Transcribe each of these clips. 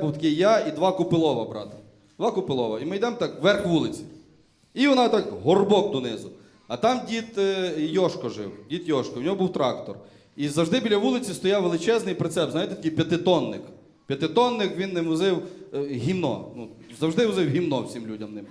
був такий я і два Купилова, брата. Два Купилова. І ми йдемо так вверх вулиці. І вона так горбок донизу. А там дід е, Йошко жив, дід Йошко, в нього був трактор. І завжди біля вулиці стояв величезний прицеп, знаєте, такий п'ятитонник. П'ятитонник він не возив е, гімно. Ну, завжди возив гімно всім людям ним.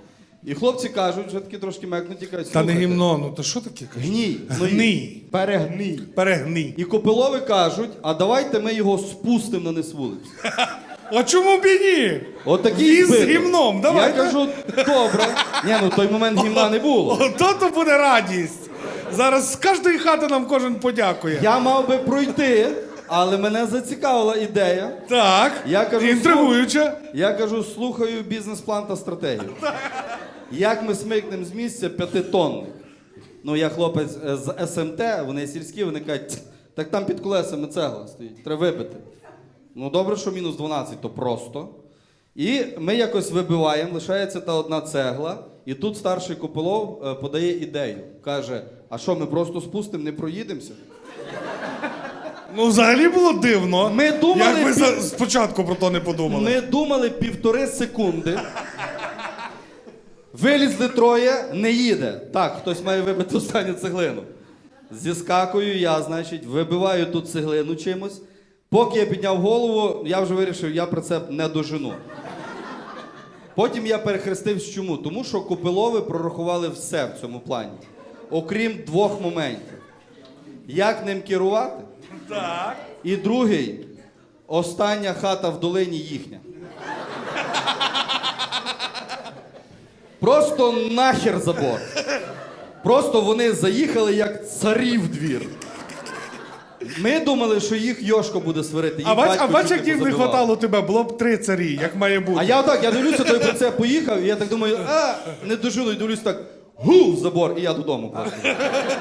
І хлопці кажуть, вже такі трошки мекнуті, кажуть, Та не «Слухайте, гімно, ну то що таке? кажеш? Гній. Ну, Гній. Перегній. Перегній. І Копилови кажуть, а давайте ми його спустимо на низ вулицю. А чому б і ні? От такий Віз з збиток. гімном, давайте. Я кажу, добре. Ні, ну в той момент гімна не було. Ото то буде радість. Зараз з кожної хати нам кожен подякує. Я мав би пройти, але мене зацікавила ідея. Так. Я кажу, інтригуюче. Я кажу, слухаю бізнес-план та стратегію. Як ми смикнемо з місця п'ятитонник? Ну, я хлопець е, з СМТ, вони сільські, вони кажуть, «Ть, так там під колесами цегла стоїть, треба вибити. Ну, добре, що мінус 12, то просто. І ми якось вибиваємо, лишається та одна цегла, і тут старший Копилов е, подає ідею. Каже: а що, ми просто спустимо, не проїдемося? Ну, взагалі було дивно. Ми думали, Як ви пі- за- спочатку про то не подумали. Ми думали півтори секунди. Вилізли троє, не їде. Так, хтось має вибити останню цеглину. Зіскакую я, значить, вибиваю тут цеглину чимось. Поки я підняв голову, я вже вирішив, я прицеп не дожену. Потім я перехрестився чому? Тому що Копилови прорахували все в цьому плані. Окрім двох моментів. Як ним керувати? Так. І другий остання хата в долині їхня. Просто нахер забор. Просто вони заїхали як царі в двір. Ми думали, що їх Йошко буде сварити. їх А бач, а батько бач, чуть як їм не позабивав. хватало тебе, було б три царі, як має бути. А я отак, я дивлюся, той про це поїхав, і я так думаю, а, не дожило, і дивлюсь так, гу, в забор, і я додому просто.